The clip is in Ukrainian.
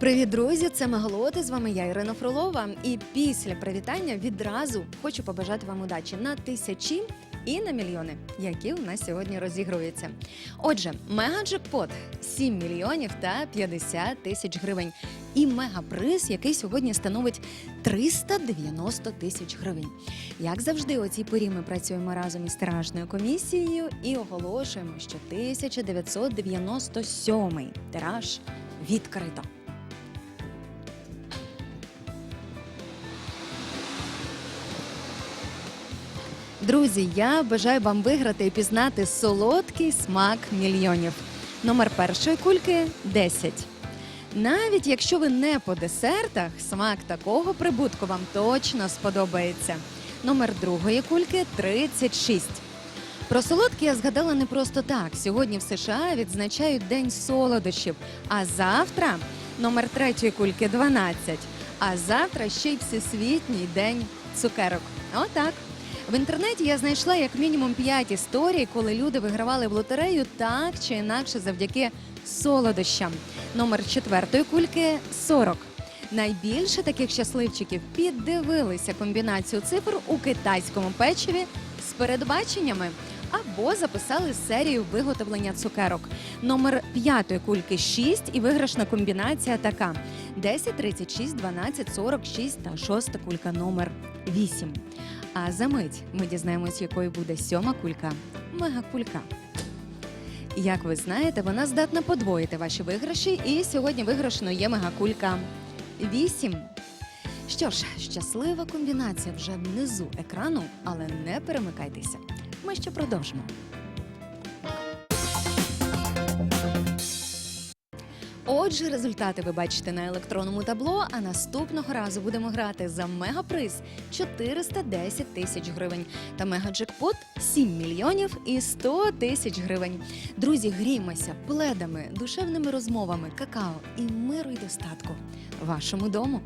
Привіт, друзі! Це Мегалоти. З вами я, Ірина Фролова. І після привітання відразу хочу побажати вам удачі на тисячі і на мільйони, які у нас сьогодні розігруються. Отже, мегаджекпот 7 мільйонів та 50 тисяч гривень. І мегаприз, який сьогодні становить 390 тисяч гривень. Як завжди, у цій порі ми працюємо разом із тиражною комісією і оголошуємо, що 1997 тираж відкрито. Друзі, я бажаю вам виграти і пізнати солодкий смак мільйонів. Номер першої кульки 10. Навіть якщо ви не по десертах, смак такого прибутку вам точно сподобається. Номер другої кульки 36. Про солодкі я згадала не просто так. Сьогодні в США відзначають День солодощів, а завтра номер третьої кульки 12. А завтра ще й Всесвітній день цукерок. Отак. В інтернеті я знайшла як мінімум 5 історій, коли люди вигравали в лотерею так чи інакше завдяки солодощам. Номер четвертої кульки 40. Найбільше таких щасливчиків піддивилися комбінацію цифр у китайському печиві з передбаченнями або записали серію виготовлення цукерок. Номер п'ятої кульки 6 і виграшна комбінація така: 10, 36, 12, 46 та шоста кулька номер 8. А за мить ми дізнаємось, якою буде сьома кулька мегакулька. Як ви знаєте, вона здатна подвоїти ваші виграші, і сьогодні виграшною є мегакулька 8. Що ж, щаслива комбінація вже внизу екрану, але не перемикайтеся. Ми ще продовжимо. Отже, результати ви бачите на електронному табло. А наступного разу будемо грати за мегаприз 410 тисяч гривень та мегаджекпот 7 мільйонів і 100 тисяч гривень. Друзі, гріймося пледами, душевними розмовами, какао і миру й достатку вашому дому.